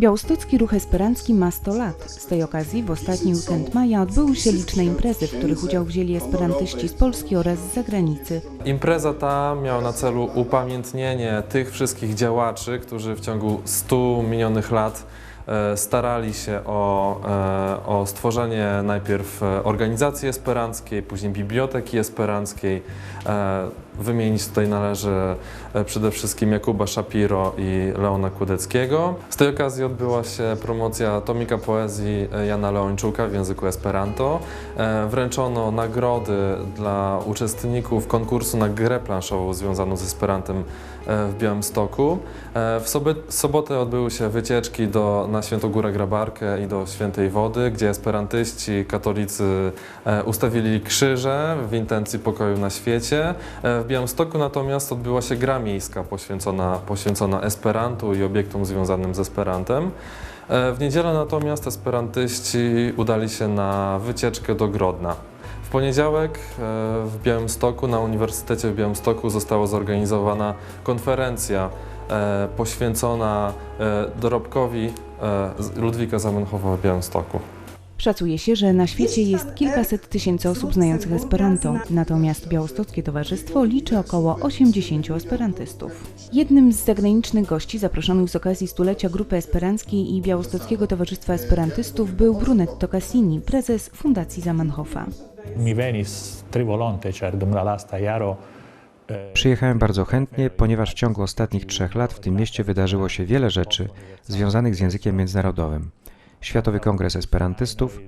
Białostocki Ruch Esperancki ma 100 lat. Z tej okazji w ostatni weekend maja odbyły się liczne imprezy, w których udział wzięli esperantyści z Polski oraz z zagranicy. Impreza ta miała na celu upamiętnienie tych wszystkich działaczy, którzy w ciągu 100 minionych lat starali się o, e, o stworzenie najpierw e, organizacji esperanckiej, później biblioteki esperanckiej. E, Wymienić tutaj należy e, przede wszystkim Jakuba Shapiro i Leona Kudeckiego. Z tej okazji odbyła się promocja tomika poezji e, Jana Leończuka w języku Esperanto. E, Wręczono nagrody dla uczestników konkursu na grę planszową związaną z Esperantem e, w Białymstoku. E, W sobotę odbyły się wycieczki do, na Świętogórę Grabarkę i do Świętej Wody, gdzie esperantyści, katolicy e, ustawili krzyże w intencji pokoju na świecie. E, W Białymstoku natomiast odbyła się gra miejska poświęcona, poświęcona Esperantu i obiektom związanym z Esperantem. E, W niedzielę natomiast esperantyści udali się na wycieczkę do Grodna. W poniedziałek w Białymstoku, na Uniwersytecie w Białymstoku została zorganizowana konferencja poświęcona e, dorobkowi e, Ludwika Zamenhofa w Białymstoku. Szacuje się, że na świecie jest kilkaset tysięcy osób znających Esperanto, natomiast Białostockie Towarzystwo liczy około 80 esperantystów. Jednym z zagranicznych gości zaproszonych z okazji stulecia Grupy Esperanckiej i Białostockiego Towarzystwa Esperantystów był Brunetto Cassini, prezes Fundacji Zamenhofa. Mi venis tri volonte, cer dum la lasta jaro Przyjechałem bardzo chętnie, ponieważ w ciągu ostatnich trzech lat w tym mieście wydarzyło się wiele rzeczy związanych z językiem międzynarodowym. Światowy Kongres Esperantystów,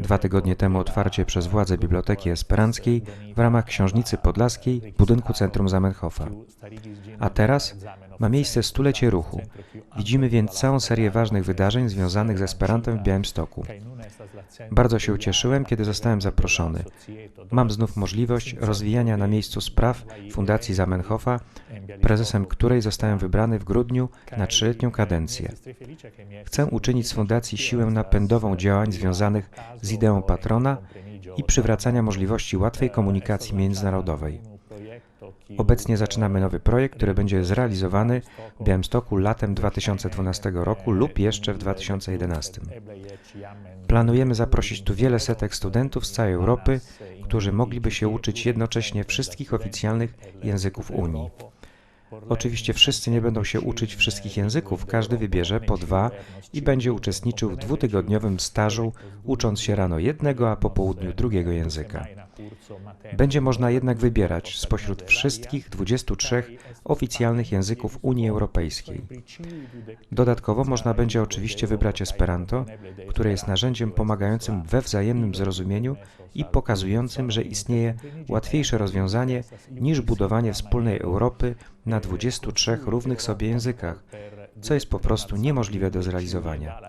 dwa tygodnie temu otwarcie przez władze Biblioteki Esperanckiej w ramach Książnicy Podlaskiej budynku Centrum Zamenhofa. A teraz ma miejsce stulecie ruchu. Widzimy więc całą serię ważnych wydarzeń związanych z Esperantem w Białymstoku. Bardzo się ucieszyłem, kiedy zostałem zaproszony. Mam znów możliwość rozwijania na miejscu spraw Fundacji Zamenhofa, prezesem której zostałem wybrany w grudniu na trzyletnią kadencję. Chcę uczynić z fundacji siłę napędową działań związanych z ideą patrona i przywracania możliwości łatwej komunikacji międzynarodowej. Obecnie zaczynamy nowy projekt, który będzie zrealizowany w Białymstoku latem 2012 roku lub jeszcze w 2011. Planujemy zaprosić tu wiele setek studentów z całej Europy, którzy mogliby się uczyć jednocześnie wszystkich oficjalnych języków Unii. Oczywiście wszyscy nie będą się uczyć wszystkich języków, każdy wybierze po dwa i będzie uczestniczył w dwutygodniowym stażu, ucząc się rano jednego, a po południu drugiego języka. Będzie można jednak wybierać spośród wszystkich 23 oficjalnych języków Unii Europejskiej. Dodatkowo można będzie oczywiście wybrać Esperanto, które jest narzędziem pomagającym we wzajemnym zrozumieniu i pokazującym, że istnieje łatwiejsze rozwiązanie niż budowanie wspólnej Europy na 23 równych sobie językach, co jest po prostu niemożliwe do zrealizowania.